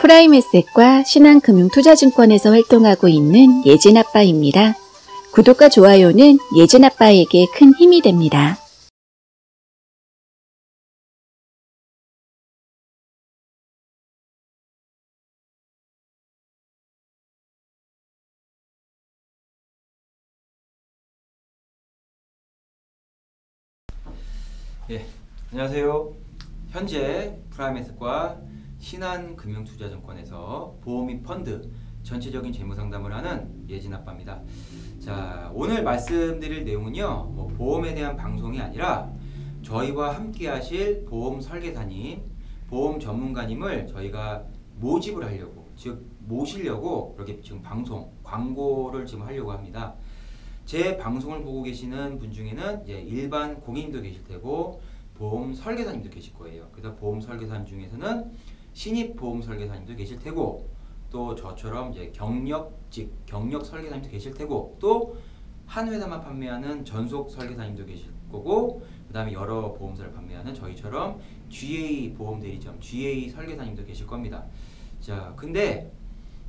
프라임에셋과 신한금융투자증권에서 활동하고 있는 예진아빠입니다. 구독과 좋아요는 예진아빠에게 큰 힘이 됩니다. 예, 안녕하세요. 현재 프라임에셋과 신한금융투자증권에서 보험 및 펀드 전체적인 재무 상담을 하는 예진 아빠입니다. 자, 오늘 말씀드릴 내용은요, 뭐 보험에 대한 방송이 아니라 저희와 함께 하실 보험 설계사님, 보험 전문가님을 저희가 모집을 하려고, 즉, 모시려고 이렇게 지금 방송, 광고를 지금 하려고 합니다. 제 방송을 보고 계시는 분 중에는 이제 일반 공인도 계실 테고 보험 설계사님도 계실 거예요. 그래서 보험 설계사님 중에서는 신입 보험 설계사님도 계실 테고 또 저처럼 이제 경력직 경력 설계사님도 계실 테고 또 한 회사만 판매하는 전속 설계사님도 계실 거고 그다음에 여러 보험사를 판매하는 저희처럼 GA 보험 대리점 GA 설계사님도 계실 겁니다. 자, 근데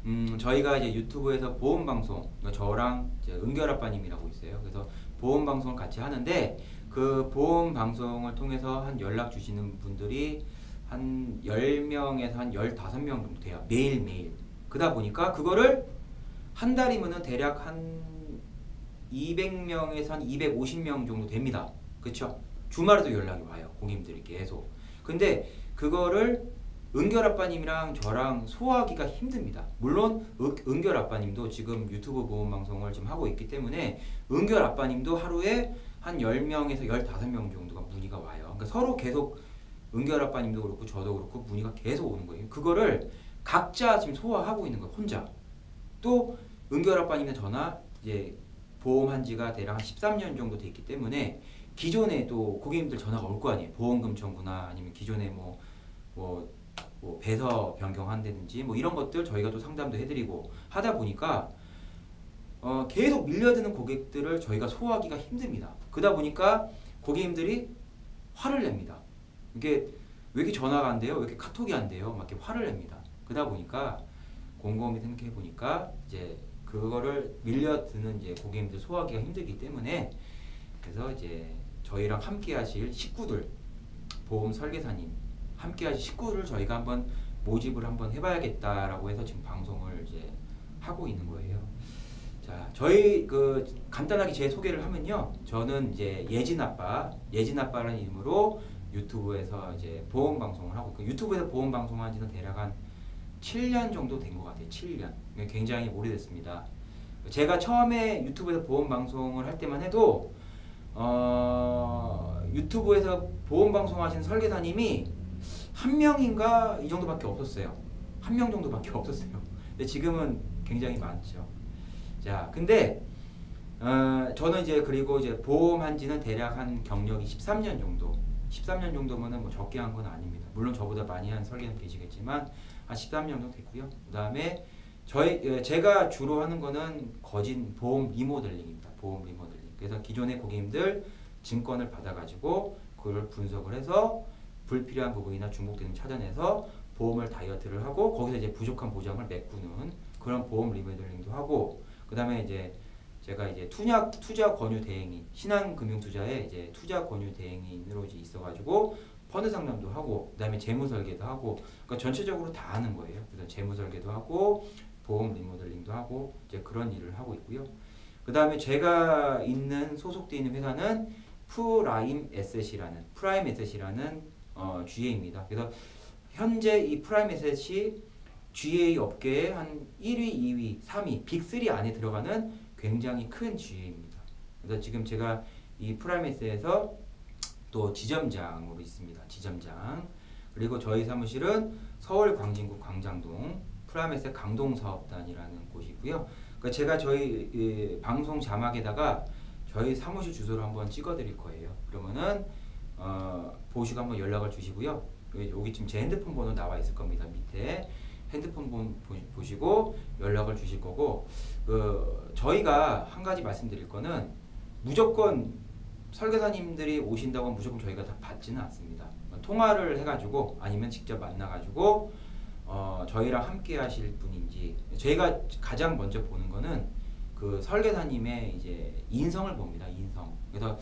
음, 저희가 이제 유튜브에서 보험 방송, 그러니까 은결 아빠님이라고 있어요. 그래서 보험 방송을 같이 하는데 그 보험 방송을 통해서 한 연락 주시는 분들이 한 10명에서 한 15명 정도 돼요. 매일매일. 그러다 보니까 그거를 한 달이면은 대략 한 200명에서 한 250명 정도 됩니다. 그쵸? 주말에도 연락이 와요. 고객님들이 계속. 근데 그거를 은결 아빠님이랑 저랑 소화하기가 힘듭니다. 물론 은결 아빠님도 지금 유튜브 보험 방송을 지금 하고 있기 때문에 은결 아빠님도 하루에 한 10명에서 15명 정도가 문의가 와요. 그러니까 서로 계속 은결 아빠님도 그렇고 저도 그렇고 문의가 계속 오는 거예요. 그거를 각자 지금 소화하고 있는 거예요. 혼자. 또 은결 아빠님의 전화 이제 보험한 지가 대략 한 13년 정도 됐기 때문에 기존에 또 고객님들 전화가 올 거 아니에요. 보험금 청구나 아니면 기존에 뭐, 뭐, 뭐 배서 변경한다든지 뭐 이런 것들 저희가 또 상담도 해드리고 하다 보니까 어, 계속 밀려드는 고객들을 저희가 소화하기가 힘듭니다. 그러다 보니까 고객님들이 화를 냅니다. 이게 왜 이렇게 전화가 안 돼요? 왜 이렇게 카톡이 안 돼요? 막 이렇게 화를 냅니다. 그러다 보니까 곰곰이 생각해 보니까 이제 그거를 밀려드는 이제 고객님들 소화하기가 힘들기 때문에 그래서 이제 저희랑 함께 하실 식구들 보험 설계사님 함께 하실 식구를 저희가 한번 모집을 한번 해봐야겠다라고 해서 지금 방송을 이제 하고 있는 거예요. 자, 저희 그 간단하게 제 소개를 하면요. 저는 이제 예진 아빠, 예진 아빠라는 이름으로 유튜브에서 이제 보험 방송을 하고 있고 유튜브에서 보험 방송한 지는 대략 한 7년 정도 된 것 같아요. 7년. 굉장히 오래됐습니다. 제가 처음에 유튜브에서 보험 방송을 할 때만 해도 어, 유튜브에서 보험 방송하시는 설계사님이 한 명인가 이 정도밖에 없었어요. 한 명 정도밖에 없었어요. 근데 지금은 굉장히 많죠. 자, 근데 어, 저는 이제 그리고 이제 보험한 지는 대략 한 경력이 13년 정도. 13년 정도면은 뭐 적게 한 건 아닙니다. 물론 저보다 많이 한 설계는 계시겠지만 한 13년 정도 됐고요. 그다음에 저희 예, 제가 주로 하는 거는 거진 보험 리모델링입니다. 보험 리모델링. 그래서 기존의 고객님들 증권을 받아가지고 그걸 분석을 해서 불필요한 부분이나 중복되는 찾아내서 보험을 다이어트를 하고 거기서 이제 부족한 보장을 메꾸는 그런 보험 리모델링도 하고 그 다음에 이제 제가 이제 투자 투자 권유 대행인 신한금융투자에 이제 투자 권유 대행인으로 이제 있어가지고 펀드 상담도 하고 그다음에 재무 설계도 하고 그러니까 전체적으로 다 하는 거예요. 그래서 재무 설계도 하고 보험 리모델링도 하고 이제 그런 일을 하고 있고요. 그다음에 제가 있는 소속돼 있는 회사는 프라임 에셋이라는 프라임 에셋이라는 어, GA입니다. 그래서 현재 이 프라임 에셋이 GA 업계의 한 1위, 2위, 3위, 빅3 안에 들어가는 굉장히 큰 GA입니다. 그래서 지금 제가 이 프라임 에셋에서 또 지점장으로 있습니다. 지점장. 그리고 저희 사무실은 서울 광진구 광장동 프라임에셋 강동 사업단이라는 곳이고요. 그러니까 제가 저희 이 방송 자막에다가 저희 사무실 주소를 한번 찍어드릴 거예요. 그러면은 어, 보시고 한번 연락을 주시고요. 여기 지금 제 핸드폰 번호 나와 있을 겁니다. 밑에 핸드폰 번 보시고 연락을 주실 거고 그 저희가 한 가지 말씀드릴 거는 무조건 설계사님들이 오신다고 무조건 저희가 다 받지는 않습니다. 통화를 해가지고 아니면 직접 만나가지고 어, 어, 저희랑 함께 하실 분인지 저희가 가장 먼저 보는 거는 그 설계사님의 이제 인성을 봅니다. 인성. 그래서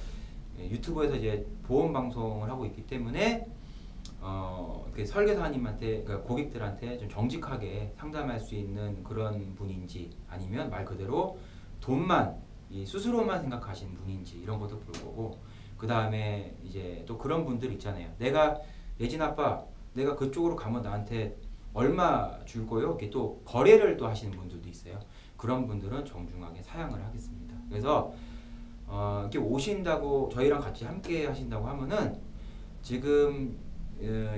예, 유튜브에서 이제 보험 방송을 하고 있기 때문에 어, 그 설계사님한테 그러니까 고객들한테 좀 정직하게 상담할 수 있는 그런 분인지 아니면 말 그대로 돈만 이 수수료만 생각하시는 분인지 이런 것도 볼 거고 그 다음에 이제 또 그런 분들 있잖아요. 내가 예진 아빠 내가 그쪽으로 가면 나한테 얼마 줄 거요? 이렇게 또 거래를 또 하시는 분들도 있어요. 그런 분들은 정중하게 사양을 하겠습니다. 그래서 어, 이렇게 오신다고 저희랑 같이 함께 하신다고 하면은 지금 에,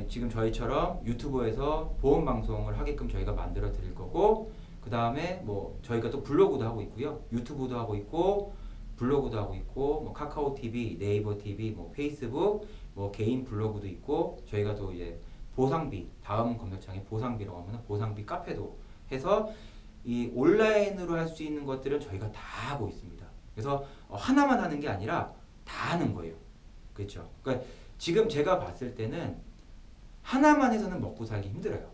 지금 저희처럼 유튜브에서 보험 방송을 하게끔 저희가 만들어 드릴 거고 그 다음에 뭐 저희가 또 블로그도 하고 있고요 유튜브도 하고 있고 블로그도 하고 있고 뭐 카카오 TV, 네이버 TV, 뭐 페이스북, 뭐 개인 블로그도 있고 저희가 또 이제 보상비 다음 검색창에 보상비라고 하면 보상비 카페도 해서 이 온라인으로 할 수 있는 것들은 저희가 다 하고 있습니다. 그래서 어, 하나만 하는 게 아니라 다 하는 거예요. 그렇죠? 그러니까 지금 제가 봤을 때는 하나만 해서는 먹고 살기 힘들어요.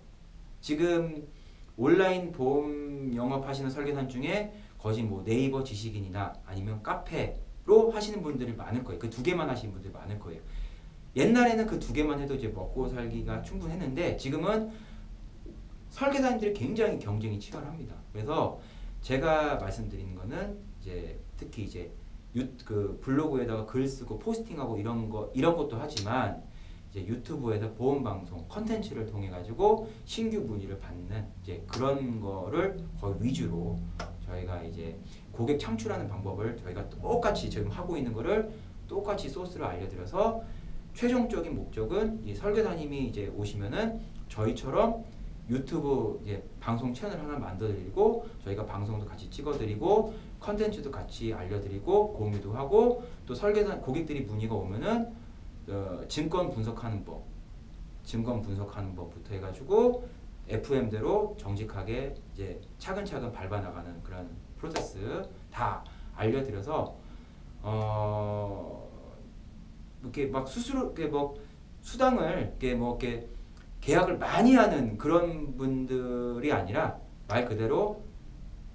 지금 온라인 보험 영업하시는 설계사 중에 거진 뭐 네이버 지식인이나 아니면 카페로 하시는 분들이 많을 거예요. 그 두 개만 하시는 분들이 많을 거예요. 옛날에는 그 두 개만 해도 이제 먹고 살기가 충분했는데 지금은 설계사님들이 굉장히 경쟁이 치열합니다. 그래서 제가 말씀드리는 거는 이제 특히 이제 유, 그 블로그에다가 글 쓰고 포스팅하고 이런 거 이런 것도 하지만 이제 유튜브에서 보험 방송 컨텐츠를 통해 가지고 신규 문의를 받는 이제 그런 거를 거의 위주로 저희가 이제 고객 창출하는 방법을 저희가 똑같이 지금 하고 있는 거를 똑같이 소스로 알려드려서 최종적인 목적은 이 설계사님이 이제 오시면은 저희처럼 유튜브 이제 방송 채널 하나 만들어드리고 저희가 방송도 같이 찍어드리고 컨텐츠도 같이 알려드리고 공유도 하고 또 설계사 고객들이 문의가 오면은 어, 증권 분석하는 법, 증권 분석하는 법부터 해가지고 FM대로 정직하게 이제 차근차근 밟아 나가는 그런 프로세스 다 알려드려서 어 이렇게 막 스스로 이렇게 뭐 수당을 이렇게 뭐 이렇게 계약을 많이 하는 그런 분들이 아니라 말 그대로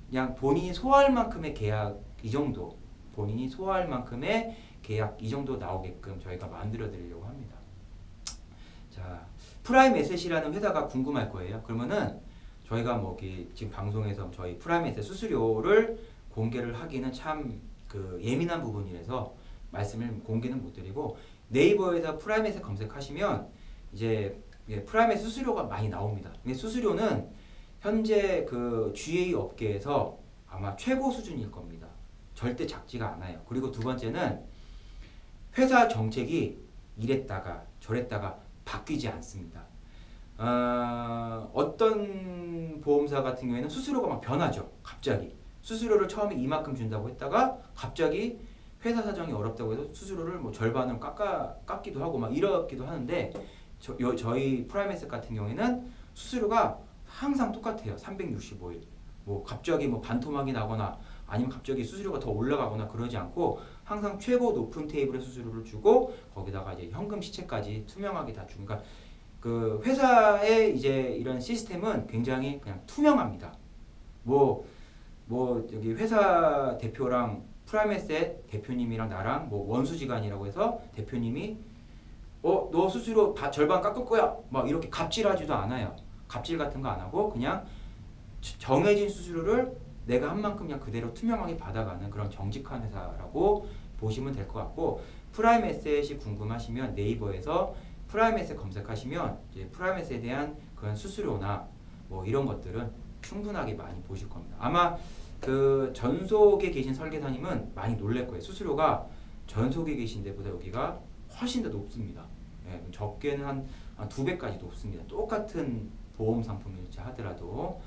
그냥 본인이 소화할 만큼의 계약 이 정도 본인이 소화할 만큼의 계약 이 정도 나오게끔 저희가 만들어 드리려고 합니다. 자, 프라임 에셋이라는 회사가 궁금할 거예요. 그러면은 저희가 뭐 지금 방송에서 저희 프라임 에셋 수수료를 공개를 하기는 참 그 예민한 부분이라서 말씀을 공개는 못 드리고 네이버에서 프라임 에셋 검색하시면 이제 예, 프라임의 수수료가 많이 나옵니다. 근데 수수료는 현재 그 GA 업계에서 아마 최고 수준일 겁니다. 절대 작지가 않아요. 그리고 두 번째는 회사 정책이 이랬다가 저랬다가 바뀌지 않습니다. 어, 어떤 보험사 같은 경우에는 수수료가 막 변하죠. 갑자기. 수수료를 처음에 이만큼 준다고 했다가 갑자기 회사 사정이 어렵다고 해서 수수료를 뭐 절반을 깎아, 깎기도 하고 막 이렇기도 하는데 저, 여, 저희 프라이메스 같은 경우에는 수수료가 항상 똑같아요. 365일. 뭐 갑자기 뭐 반토막이 나거나 아니면 갑자기 수수료가 더 올라가거나 그러지 않고 항상 최고 높은 테이블의 수수료를 주고 거기다가 이제 현금 시체까지 투명하게 다 주니까 그러니까 그 회사의 이제 이런 시스템은 굉장히 그냥 투명합니다. 뭐, 뭐, 여기 회사 대표랑 프라이메셋 대표님이랑 나랑 뭐 원수지간이라고 해서 대표님이 어, 너 수수료 절반 깎을 거야. 막 이렇게 갑질하지도 않아요. 갑질 같은 거 안 하고 그냥 정해진 수수료를 내가 한 만큼 그냥 그대로 투명하게 받아가는 그런 정직한 회사라고 보시면 될 것 같고 프라임 에셋이 궁금하시면 네이버에서 프라임 에셋 검색하시면 이제 프라임 에셋에 대한 그런 수수료나 뭐 이런 것들은 충분하게 많이 보실 겁니다. 아마 그 전속에 계신 설계사님은 많이 놀랄 거예요. 수수료가 전속에 계신 데보다 여기가 훨씬 더 높습니다. 예, 적게는 한 두 배까지 높습니다. 똑같은 보험 상품일지 하더라도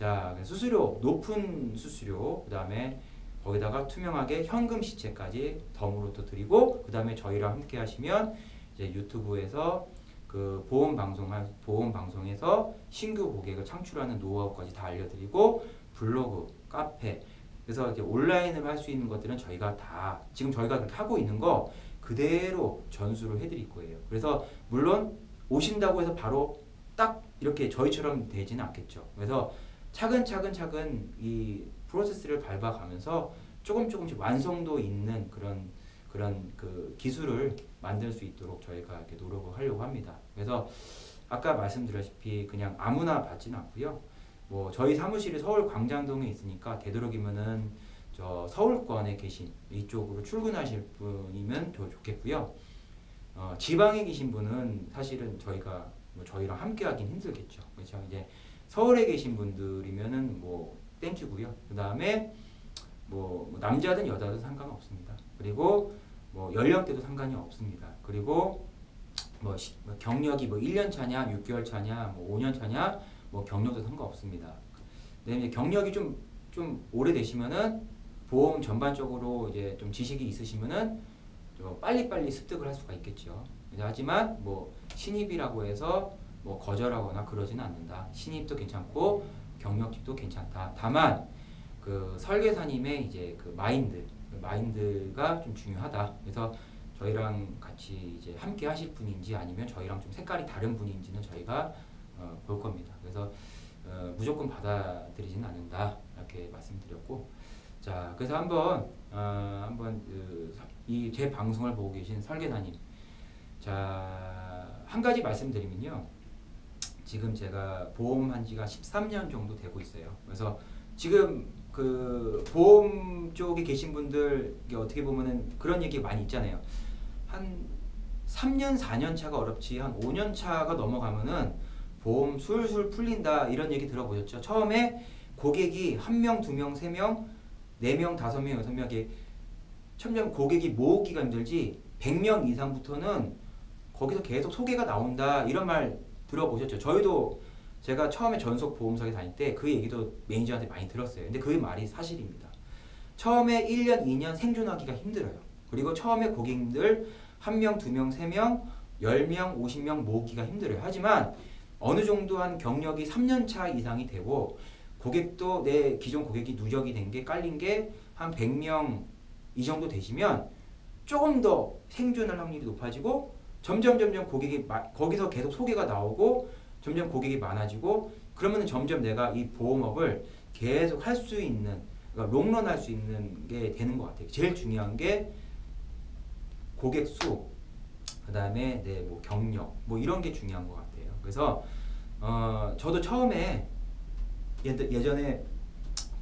자 수수료 높은 수수료 그 다음에 거기다가 투명하게 현금 시체까지 덤으로 또 드리고 그 다음에 저희랑 함께 하시면 이제 유튜브에서 그 보험 방송 보험 방송에서 신규 고객을 창출하는 노하우까지 다 알려드리고 블로그 카페 그래서 이제 온라인으로 할 수 있는 것들은 저희가 다 지금 저희가 그렇게 하고 있는 거 그대로 전수를 해드릴 거예요. 그래서 물론 오신다고 해서 바로 딱 이렇게 저희처럼 되지는 않겠죠. 그래서 차근차근 차근 이 프로세스를 밟아가면서 조금 조금씩 완성도 있는 그런 그런 그 기술을 만들 수 있도록 저희가 이렇게 노력을 하려고 합니다. 그래서 아까 말씀드렸다시피 그냥 아무나 받지는 않고요. 뭐 저희 사무실이 서울 광장동에 있으니까 되도록이면은 저 서울권에 계신 이쪽으로 출근하실 분이면 더 좋겠고요. 어, 지방에 계신 분은 사실은 저희가 뭐 저희랑 함께 하긴 힘들겠죠. 그렇죠. 이제 서울에 계신 분들이면은 뭐 땡큐고요. 그 다음에 뭐 남자든 여자든 상관없습니다. 그리고 뭐 연령대도 상관이 없습니다. 그리고 뭐, 시, 뭐 경력이 뭐 1년 차냐, 6개월 차냐, 뭐 5년 차냐, 뭐 경력도 상관없습니다. 근데 경력이 좀, 좀 오래되시면은 보험 전반적으로 이제 좀 지식이 있으시면은 좀 빨리빨리 습득을 할 수가 있겠죠. 하지만 뭐 신입이라고 해서 뭐 거절하거나 그러지는 않는다. 신입도 괜찮고 경력직도 괜찮다. 다만 그 설계사님의 이제 그 마인드, 그 마인드가 좀 중요하다. 그래서 저희랑 같이 이제 함께 하실 분인지 아니면 저희랑 좀 색깔이 다른 분인지는 저희가 어, 볼 겁니다. 그래서 어, 무조건 받아들이지는 않는다 이렇게 말씀드렸고 자 그래서 한번 어, 한번 그, 이제 방송을 보고 계신 설계사님 자 한 가지 말씀드리면요 지금 제가 보험한 지가 13년 정도 되고 있어요. 그래서 지금 그 보험 쪽에 계신 분들 어떻게 보면은 그런 얘기 많이 있잖아요. 한 3년 4년 차가 어렵지 한 5년 차가 넘어가면은 보험 술술 풀린다 이런 얘기 들어보셨죠? 처음에 고객이 한 명, 두 명, 세 명, 네 명, 다섯 명, 여섯 명에 점점 고객이 모으기가 힘들지 100명 이상부터는 거기서 계속 소개가 나온다 이런 말 들어보셨죠? 저희도 제가 처음에 전속 보험사에 다닐 때 그 얘기도 매니저한테 많이 들었어요. 근데 그 말이 사실입니다. 처음에 1년, 2년 생존하기가 힘들어요. 그리고 처음에 고객님들 한 명, 두 명, 세 명, 열 명, 오십 명 모으기가 힘들어요. 하지만 어느 정도 한 경력이 3년 차 이상이 되고 고객도 내 기존 고객이 누적이 된 게 깔린 게 한 100명 이 정도 되시면 조금 더 생존할 확률이 높아지고 점점 점점 고객이 마, 거기서 계속 소개가 나오고 점점 고객이 많아지고 그러면 점점 내가 이 보험업을 계속 할 수 있는 그러니까 롱런 할 수 있는 게 되는 것 같아요. 제일 중요한 게 고객 수, 그 다음에 네, 뭐 경력, 뭐 이런 게 중요한 것 같아요. 그래서 어, 저도 처음에 예, 예전에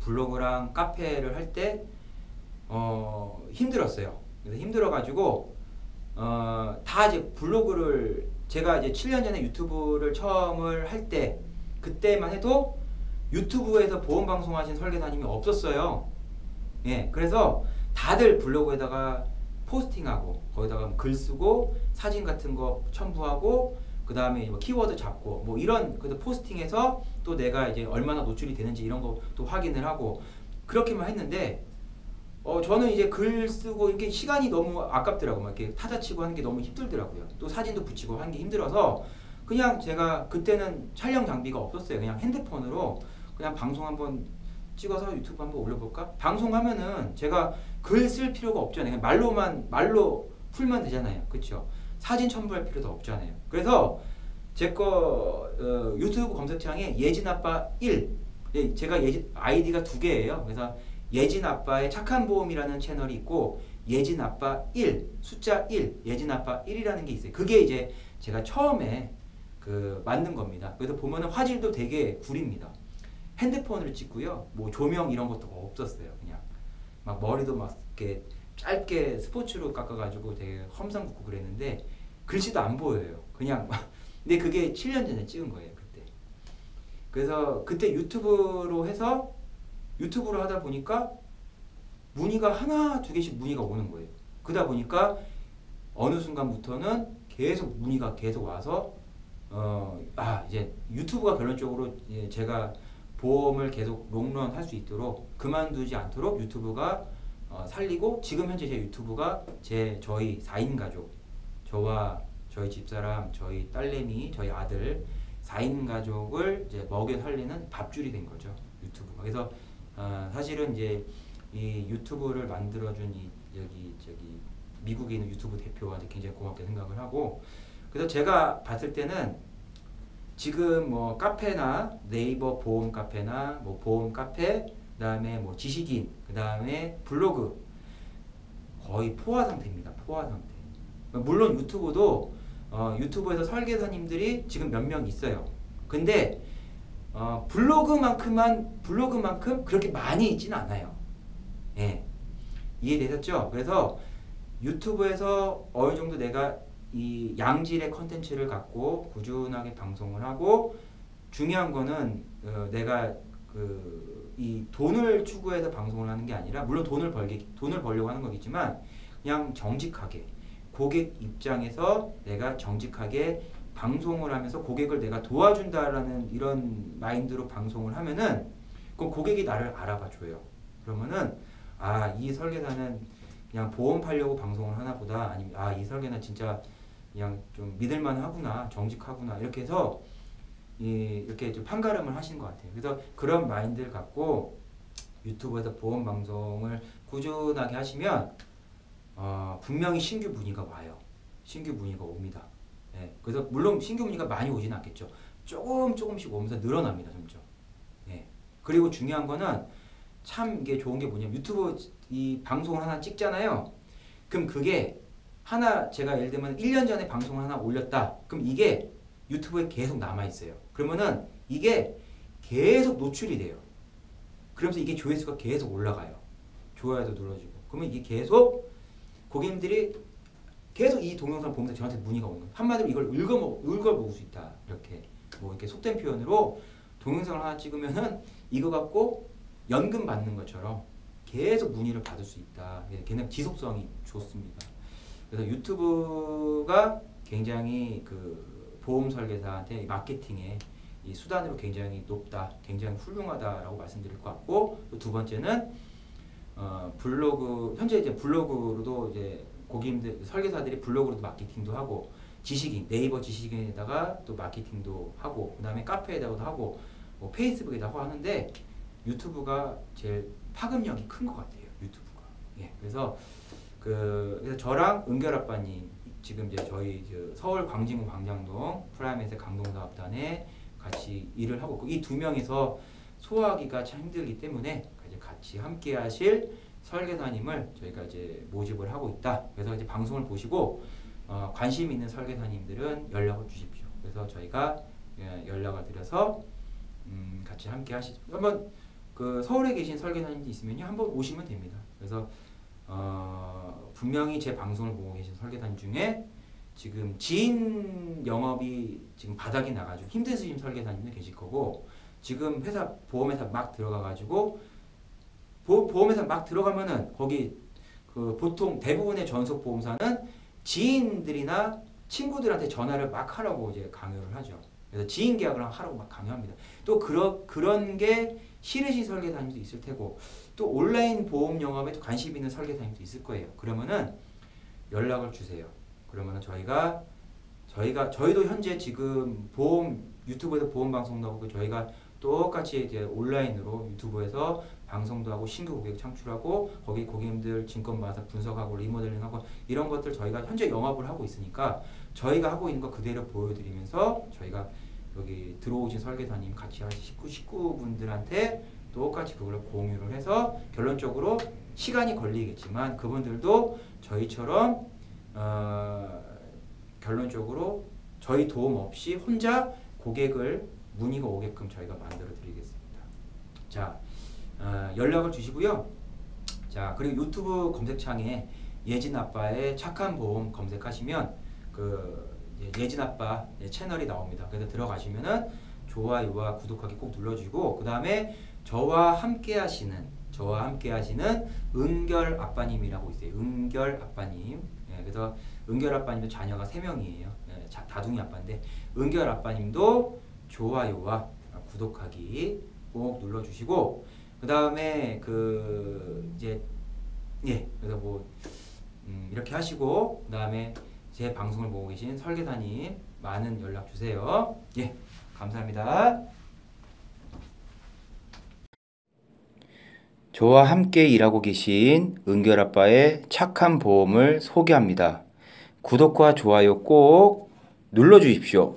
블로그랑 카페를 할 때 어, 힘들었어요. 그래서 힘들어가지고 어, 다 이제 블로그를 제가 이제 7년 전에 유튜브를 처음을 할 때 그때만 해도 유튜브에서 보험 방송하신 설계사님이 없었어요. 예, 그래서 다들 블로그에다가 포스팅하고 거기다가 글 쓰고 사진 같은 거 첨부하고 그 다음에 뭐 키워드 잡고 뭐 이런 그 포스팅해서 또 내가 이제 얼마나 노출이 되는지 이런 것도 확인을 하고 그렇게만 했는데 어 저는 이제 글 쓰고 이렇게 시간이 너무 아깝더라고 막 이렇게 타자치고 하는 게 너무 힘들더라고요. 또 사진도 붙이고 하는 게 힘들어서 그냥 제가 그때는 촬영 장비가 없었어요. 그냥 핸드폰으로 그냥 방송 한번 찍어서 유튜브 한번 올려볼까? 방송하면은 제가 글 쓸 필요가 없잖아요. 그냥 말로만 말로 풀면 되잖아요. 그렇죠 사진 첨부할 필요도 없잖아요. 그래서 제거 어, 유튜브 검색창에 예진 아빠 1 예, 제가 예진 아이디가 두 개예요. 그래서 예진 아빠의 착한 보험이라는 채널이 있고 예진 아빠 1 숫자 1 예진 아빠 1이라는 게 있어요. 그게 이제 제가 처음에 그 만든 겁니다. 그래서 보면은 화질도 되게 구립니다. 핸드폰을 찍고요. 뭐 조명 이런 것도 없었어요. 그냥 막 머리도 막 이렇게 짧게 스포츠로 깎아가지고 되게 험상궂고 그랬는데 글씨도 안 보여요. 그냥 근데 그게 7년 전에 찍은 거예요. 그때. 그래서 그때 유튜브로 해서 유튜브를 하다 보니까 문의가 하나 두 개씩 문의가 오는 거예요. 그러다 보니까 어느 순간부터는 계속 문의가 계속 와서 어, 아 이제 유튜브가 결론적으로 이제 제가 보험을 계속 롱런 할 수 있도록 그만두지 않도록 유튜브가 어, 살리고 지금 현재 제 유튜브가 제 저희 4인 가족 저와 저희 집사람 저희 딸내미 저희 아들 4인 가족을 이제 먹여 살리는 밥줄이 된 거죠 유튜브가 그래서 어, 사실은 이제 이 유튜브를 만들어준 이 여기 저기 미국에 있는 유튜브 대표한테 굉장히 고맙게 생각을 하고 그래서 제가 봤을 때는 지금 뭐 카페나 네이버 보험 카페나 뭐 보험 카페 그다음에 뭐 지식인 그다음에 블로그 거의 포화 상태입니다. 포화 상태. 물론 유튜브도 어, 유튜브에서 설계사님들이 지금 몇 명 있어요. 근데 어, 블로그만큼만 블로그만큼 그렇게 많이 있지는 않아요. 예. 이해되셨죠? 그래서 유튜브에서 어느 정도 내가 이 양질의 컨텐츠를 갖고 꾸준하게 방송을 하고 중요한 거는 어, 내가 그 이 돈을 추구해서 방송을 하는 게 아니라 물론 돈을 벌게 돈을 벌려고 하는 거겠지만 그냥 정직하게 고객 입장에서 내가 정직하게 방송을 하면서 고객을 내가 도와준다라는 이런 마인드로 방송을 하면은 그 고객이 나를 알아봐 줘요. 그러면은 아 이 설계사는 그냥 보험 팔려고 방송을 하나 보다 아니면 아 이 설계는 진짜 그냥 좀 믿을만 하구나 정직하구나 이렇게 해서 이, 이렇게 좀 판가름을 하시는 것 같아요. 그래서 그런 마인드를 갖고 유튜브에서 보험 방송을 꾸준하게 하시면 어, 분명히 신규 문의가 와요. 신규 문의가 옵니다. 네, 그래서 물론 신규 문의가 많이 오지는 않겠죠. 조금 조금씩 오면서 늘어납니다. 점점. 네. 그리고 중요한 거는 참 이게 좋은 게 뭐냐면 유튜브 이 방송을 하나 찍잖아요. 그럼 그게 하나 제가 예를 들면 1년 전에 방송을 하나 올렸다. 그럼 이게 유튜브에 계속 남아 있어요. 그러면은 이게 계속 노출이 돼요. 그러면서 이게 조회수가 계속 올라가요. 좋아요도 눌러주고. 그러면 이게 계속 고객님들이 계속 이 동영상 보면서 저한테 문의가 오는 거예요. 한마디로 이걸 읽어 읽어볼 수 있다. 이렇게 뭐 이렇게 속된 표현으로 동영상을 하나 찍으면은 이거 갖고 연금 받는 것처럼 계속 문의를 받을 수 있다. 걔는 지속성이 좋습니다. 그래서 유튜브가 굉장히 그 보험 설계사한테 마케팅에 이 수단으로 굉장히 높다, 굉장히 훌륭하다라고 말씀드릴 것 같고 또 두 번째는 어, 블로그 현재 이제 블로그로도 이제 고객님들 설계사들이 블로그로도 마케팅도 하고 지식인 네이버 지식인에다가 또 마케팅도 하고 그다음에 카페에다가도 하고 뭐 페이스북에다가 하는데 유튜브가 제일 파급력이 큰 것 같아요 유튜브가. 예 그래서 그 그래서 저랑 은결 아빠님 지금 이제 저희 서울 광진구 광장동 프라임에서 강동사업단에 같이 일을 하고 이 두 명이서 소화하기가 참 힘들기 때문에 같이 함께 하실 설계사님을 저희가 이제 모집을 하고 있다. 그래서 이제 방송을 보시고 어, 관심 있는 설계사님들은 연락을 주십시오. 그래서 저희가 예, 연락을 드려서 음, 같이 함께 하시죠. 한번 그 서울에 계신 설계사님들 있으면요 한번 오시면 됩니다. 그래서 어, 분명히 제 방송을 보고 계신 설계사님 중에 지금 지인 영업이 지금 바닥이 나가지고 힘드신 설계사님도 계실 거고 지금 회사 보험회사 막 들어가가지고 보험회사 막 들어가면은 거기 그 보통 대부분의 전속 보험사는 지인들이나 친구들한테 전화를 막 하라고 이제 강요를 하죠. 그래서 지인 계약을 하라고 막 강요합니다. 또 그런 그런 게 싫으신 설계사님도 있을 테고 또 온라인 보험 영업에 도 관심 있는 설계사님도 있을 거예요. 그러면은 연락을 주세요. 그러면은 저희가 저희가 저희도 현재 지금 보험 유튜브에서 보험 방송 나오고 저희가 똑같이 이제 온라인으로 유튜브에서 방송도 하고 신규 고객 창출하고 거기 고객님들 증권 봐서 분석하고 리모델링하고 이런 것들 저희가 현재 영업을 하고 있으니까 저희가 하고 있는 거 그대로 보여드리면서 저희가 여기 들어오신 설계사님 같이 하신 식구 식구분들한테 똑같이 그걸 공유를 해서 결론적으로 시간이 걸리겠지만 그분들도 저희처럼 어, 결론적으로 저희 도움 없이 혼자 고객을 문의가 오게끔 저희가 만들어 드리겠습니다. 자, 어, 연락을 주시고요. 자, 그리고 유튜브 검색창에 예진 아빠의 착한 보험 검색하시면 그 예진 아빠 채널이 나옵니다. 그래서 들어가시면은 좋아요와 구독하기 꼭 눌러주고 그 다음에 저와 함께 하시는 저와 함께 하시는 은결 아빠님이라고 있어요. 은결 아빠님. 예, 그래서 은결 아빠님도 자녀가 세 명이에요. 예, 다둥이 아빠인데 은결 아빠님도 좋아요와 구독하기 꼭 눌러주시고 그 다음에 그 이제 예 그래서 뭐 음, 이렇게 하시고 그 다음에 제 방송을 보고 계신 설계사님 많은 연락 주세요. 예 감사합니다. 저와 함께 일하고 계신 은결 아빠의 착한 보험을 소개합니다. 구독과 좋아요 꼭 눌러 주십시오.